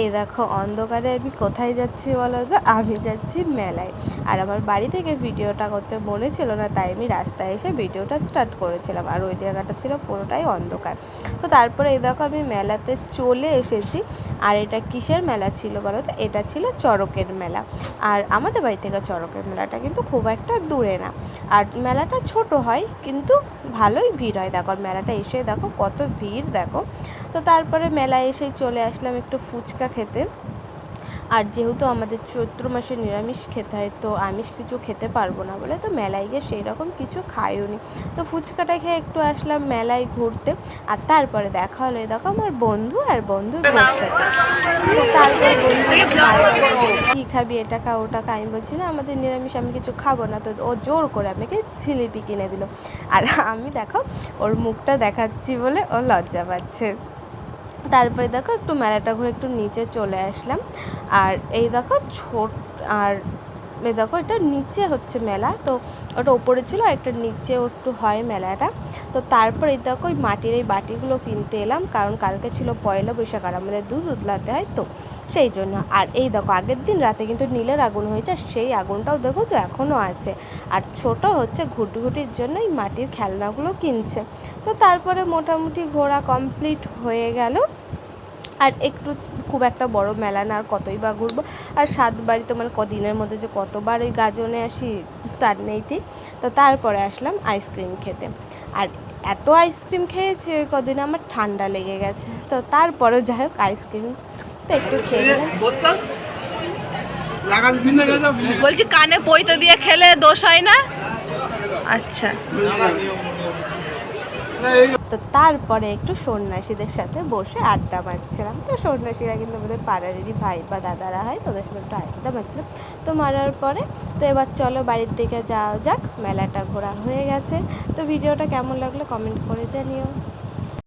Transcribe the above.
এই দেখো, অন্ধকারে আমি কোথায় যাচ্ছি বলো তো? আমি যাচ্ছি মেলায়। আর আমার বাড়ি থেকে ভিডিওটা করতে মনে ছিল না, তাই আমি রাস্তায় এসে ভিডিওটা স্টার্ট করেছিলাম। আর ওই জায়গাটা ছিল পুরোটাই অন্ধকার। তো তারপরে এই দেখো, আমি মেলাতে চলে এসেছি। আর এটা কিসের মেলা ছিল বলো তো? এটা ছিল চড়কের মেলা। আর আমাদের বাড়ি থেকে চড়কের মেলাটা কিন্তু খুব একটা দূরে না। আর মেলাটা ছোট হয়, কিন্তু ভালোই ভিড় হয়। দেখো মেলাটা এসে দেখো, কত ভিড় দেখো। তো তারপরে মেলায় এসেই চলে আসলাম একটু ফুচকা খেতে। আর যেহেতু আমাদের চৈত্র মাসে নিরামিষ খেতে হয়, তো আমিষ কিছু খেতে পারব না বলে তো মেলায় গিয়ে সেই রকম কিছু খাইও নি। তো ফুচকাটা খেয়ে একটু আসলাম মেলায় ঘুরতে। আর তারপরে দেখা হলো দেখো আমার বন্ধু আর বন্ধুর তারপরে বন্ধু কী খাবি, এটা খা, ওটা খা, আমি বলছি, না, আমাদের নিরামিষ, আমি কিছু খাব না। তো ও জোর করে আমাকে জিলিপি কিনে দিল। আর আমি দেখো, ওর মুখটা দেখাচ্ছি বলে ও লজ্জা পাচ্ছে। তারপরে দেখো একটু মেলাটা ঘুরে একটু নিচে চলে আসলাম। আর এই দেখো ছোট আর দেখো, এটা নিচে হচ্ছে মেলা। তো ওটা ওপরে ছিল আর একটা নিচেও একটু হয় মেলাটা। তো তারপর এই দেখো, ওই মাটির এই বাটিগুলো কিনতে এলাম, কারণ কালকে ছিল পয়লা বৈশাখ আর আমাদের দুধ উতলাতে হয় তো, সেই জন্য। আর এই দেখো, আগের দিন রাতে কিন্তু নীলের আগুন হয়েছে, আর সেই আগুনটাও দেখো যে এখনও আছে। আর ছোট হচ্ছে ঘুটঘুটির জন্য এই মাটির খেলনাগুলো কিনছে। তো তারপরে মোটামুটি ঘোরা কমপ্লিট হয়ে গেল। আর একটু খুব একটা বড় মেলা না, আর কতই বা ঘুরবো। আর সাত বাড়ি তো মানে কদিনের মধ্যে যে কতবার ওই গাজনে আসি, তার নেই ঠিক। তো তারপরে আসলাম আইসক্রিম খেতে। আর এত আইসক্রিম খেয়েছি ওই কদিন আমার ঠান্ডা লেগে গেছে। তো তারপরে যাই হোক আইসক্রিম তো একটু খেয়ে নিলাম। বলছি কানে পৈতে দিয়ে খেলে দোষ হয় না? আচ্ছা। তো তারপরে একটু সন্ন্যাসীদের সাথে বসে আড্ডা মারছিলাম। তো সন্ন্যাসীরা কিন্তু আমাদের পাড়ারেরই ভাই বা দাদারা হয়, তোদের সাথে একটু আড্ডা মারছিলাম। তো মারার পরে, তো এবার চলো বাড়ির দিকে যাওয়া যাক, মেলাটা ঘোরা হয়ে গেছে। তো ভিডিওটা কেমন লাগল কমেন্ট করে জানিও।